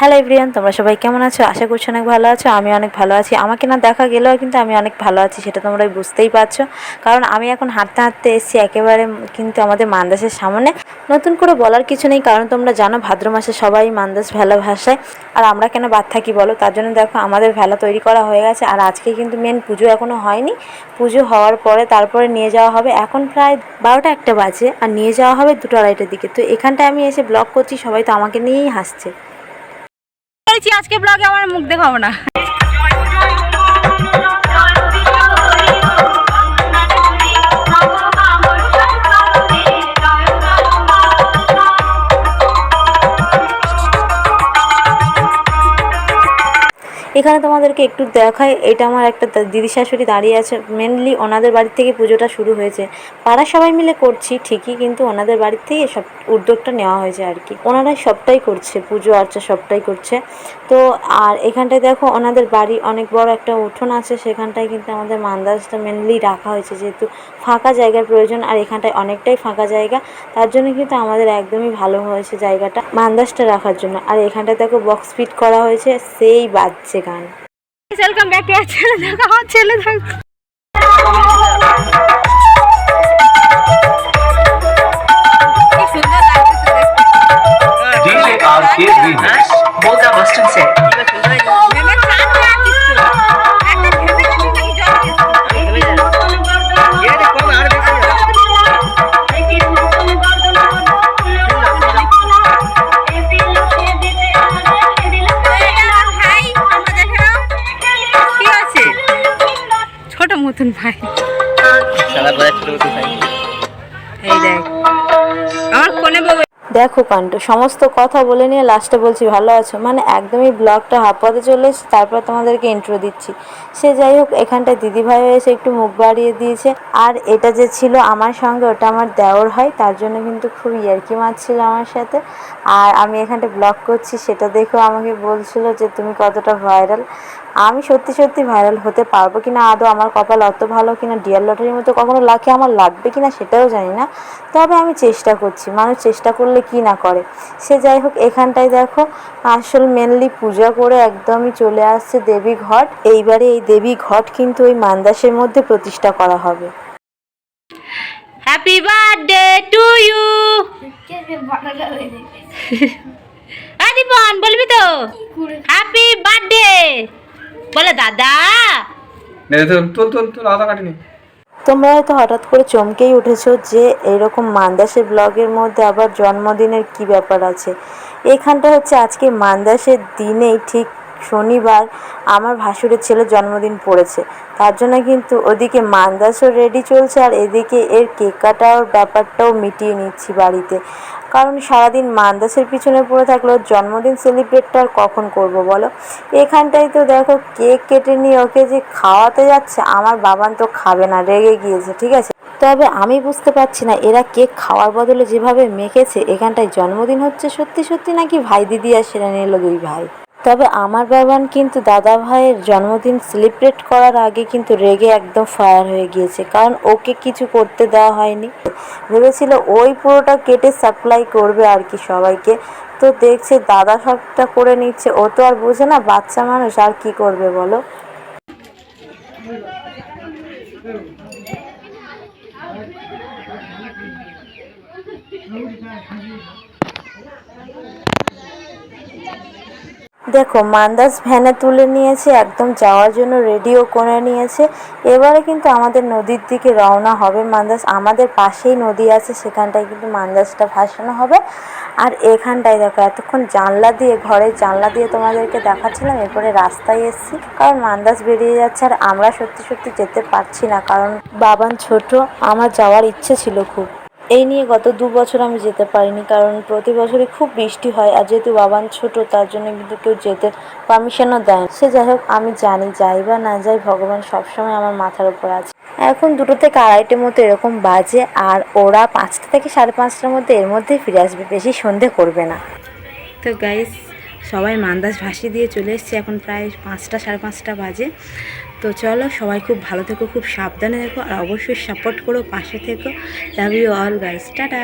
Hello everyone তোমরা সবাই কেমন আছো? আশা করছি অনেক ভালো আছো, আমি অনেক ভালো আছি। আমাকে না দেখা গেলেও কিন্তু আমি অনেক ভালো আছি, সেটা তোমরা বুঝতেই পারছ। কারণ আমি এখন হাঁটতে হাঁটতে এসেছি একেবারে কিন্তু আমাদের মান্দাসের সামনে। নতুন করে বলার কিছু নেই, কারণ তোমরা জানো ভাদ্র মাসে সবাই মান্দাস ভেলা ভাসায় আর আমরা কেন বাদ থাকি বলো? তার জন্য দেখো আমাদের ভেলা তৈরি করা হয়ে গেছে, আর আজকে কিন্তু মেন পুজো এখনও হয়নি। পুজো হওয়ার পরে তারপরে নিয়ে যাওয়া হবে। এখন প্রায় বারোটা একটা বাজে, আর নিয়ে যাওয়া হবে দুটো আড়াইটার দিকে। তো এখানটায় আমি এসে ব্লগ করছি, সবাই তো আমাকে নিয়েই হাসছে। করেছি আজকে ব্লগে আমার মুখ দেখাবো না। এখানে তোমাদেরকে একটু দেখায় এটা আমার একটা দিদি শাশুড়ি দাঁড়িয়ে আছে। মেনলি ওনাদের বাড়ি থেকে পুজোটা শুরু হয়েছে। পাড়া সবাই মিলে করছি, ঠিকই, কিন্তু ওনাদের বাড়ির থেকে সব উদ্যোগটা নেওয়া হয়েছে আর কি। ওনারাই সবটাই করছে, পুজো আর্চা সবটাই করছে। তো আর এখানটায় দেখো, ওনাদের বাড়ি অনেক বড় একটা উঠোন আছে, সেখানটায় কিন্তু আমাদের মান্দাজটা মেনলি রাখা হয়েছে, যেহেতু ফাঁকা জায়গার প্রয়োজন, আর এখানটায় অনেকটাই ফাঁকা জায়গা। তার জন্য কিন্তু আমাদের একদমই ভালো হয়েছে জায়গাটা, মান্দাজটা রাখার জন্য। আর এখানটায় দেখো বক্স ফিট করা হয়েছে, সেই বাজছে গান ওয়েলকাম ব্যাক টু ছেলে দেখো আমার ছেলে দেখো মতন ভাই। এই দেখ। আমার কোনে বউ দেখো কাণ্ড সমস্ত কথা বলে নিয়ে লাস্টে বলছি, ভালো আছো? মানে একদমই ব্লগটা হাফ পথে চলে এসেছে, তারপর তোমাদেরকে ইন্ট্রো দিচ্ছি। সে যাই হোক, এখানটায় দিদিভাই এসে একটু মুখ বাড়িয়ে দিয়েছে। আর এটা যে ছিল আমার সঙ্গে, ওটা আমার দেওর হয়, তার জন্য কিন্তু খুব ইয়ার্কি মারছিল আমার সাথে। আর আমি এখানটা ব্লগ করছি, সেটা দেখেও আমাকে বলছিল যে, তুমি কতটা ভাইরাল আমি সত্যি সত্যি ভাইরাল হতে পারব কিনা? আদৌ আমার কপাল অত ভালো কিনা? ডিয়ার লটারির মতো কখনো লাখে আমার লাগবে কিনা? সেটাও জানি না। তবে আমি চেষ্টা করছি, মানুষ চেষ্টা করলে কি না করে। সে যাই হোক এখানটায় দেখো আসল মেনলি পূজা করে একদমই চলে আসছে দেবী ঘট। এইবারে এই দেবী ঘট কিন্তু ওই মান্দাসের মধ্যে প্রতিষ্ঠা করা হবে। Happy birthday to you Dipan বলবি তো? হ্যাপি বার্থডে বলে দাদা! তুল তুল তুল তুল আধা কাটিনি তোমরা হয়তো হঠাৎ করে চমকেই উঠেছ যে এরকম মান্দাসের ব্লগের মধ্যে আবার জন্মদিনের কি ব্যাপার আছে? এখানটা হচ্ছে আজকে মান্দাসের দিনেই ঠিক শনিবার আমার ভাসুরের ছেলের জন্মদিন পড়েছে। তার জন্য কিন্তু ওদিকে মান্দাসও রেডি চলছে আর এদিকে এর কেক কাটার ব্যাপারটাও মিটিয়ে নিচ্ছি বাড়িতে। কারণ সারাদিন মান্দাসের পিছনে পড়ে থাকলে ওর জন্মদিন সেলিব্রেটটা আর কখন করব বলো? এখানটায় তো দেখো কেক কেটে নিয়ে ওকে যে খাওয়াতে যাচ্ছে, আমার বাবান তো খাবে না, রেগে গিয়েছে, ঠিক আছে? তবে আমি বুঝতে পারছি না, এরা কেক খাওয়ার বদলে যেভাবে মেখেছে, এখানটায় জন্মদিন হচ্ছে সত্যি সত্যি নাকি ভাই দিদি আর সেরে নিল দুই ভাই? তবে আমার বাবান কিন্তু দাদা ভাইয়ের জন্মদিন সেলিব্রেট করার আগে কিন্তু রেগে একদম ফায়ার হয়ে গিয়েছে, কারণ ওকে কিছু করতে দেওয়া হয়নি। ভেবেছিল ওই পুরোটা কেটে সাপ্লাই করবে আর কি সবাইকে। তো দেখছে দাদা সবটা করে নিচ্ছে, ও তো আর বোঝে না, বাচ্চা মানুষ আর কি করবে বলো? দেখো মান্দাস ভ্যানে তুলে নিয়েছে, একদম যাওয়ার জন্য রেডিও করে নিয়েছে। এবারে কিন্তু আমাদের নদীর দিকে রওনা হবে মান্দাস আমাদের পাশেই নদী আছে, সেখানটায় কিন্তু মান্দাসটা ভাসানো হবে। আর এখানটায় দেখো, এতক্ষণ জানলা দিয়ে, ঘরের জানলা দিয়ে তোমাদেরকে দেখাচ্ছিলাম, এরপরে রাস্তায় এসেছি। কারণ মান্দাস বেরিয়ে যাচ্ছে, আর আমরা সত্যি সত্যি যেতে পারছি না, কারণ বাবান ছোট, আমার যাওয়ার ইচ্ছে ছিল খুব। এই নিয়ে গত দু বছর আমি যেতে পারিনি, কারণ প্রতি বছরই খুব বৃষ্টি হয় আর যেহেতু বাবান ছোট, তার জন্য কিন্তু কেউ যেতে পারমিশনও দেয় সে যাই হোক, আমি জানি, যাই বা না যাই, ভগবান সবসময় আমার মাথার উপর আছে। এখন দুটো থেকে আড়াইটের মতো এরকম বাজে, আর ওরা পাঁচটা থেকে সাড়ে পাঁচটার মধ্যে এর মধ্যেই ফিরে আসবে, বেশি সন্ধে করবে না। তো গাইস সবাই মান্দাজ ভাসিয়ে দিয়ে চলে এসছে, এখন প্রায় পাঁচটা, সাড়ে পাঁচটা বাজে। তো চলো, সবাই খুব ভালো থেকো, খুব সাবধানে থেকো, আর অবশ্যই সাপোর্ট করো, পাশে থেকো। Love you all guys tata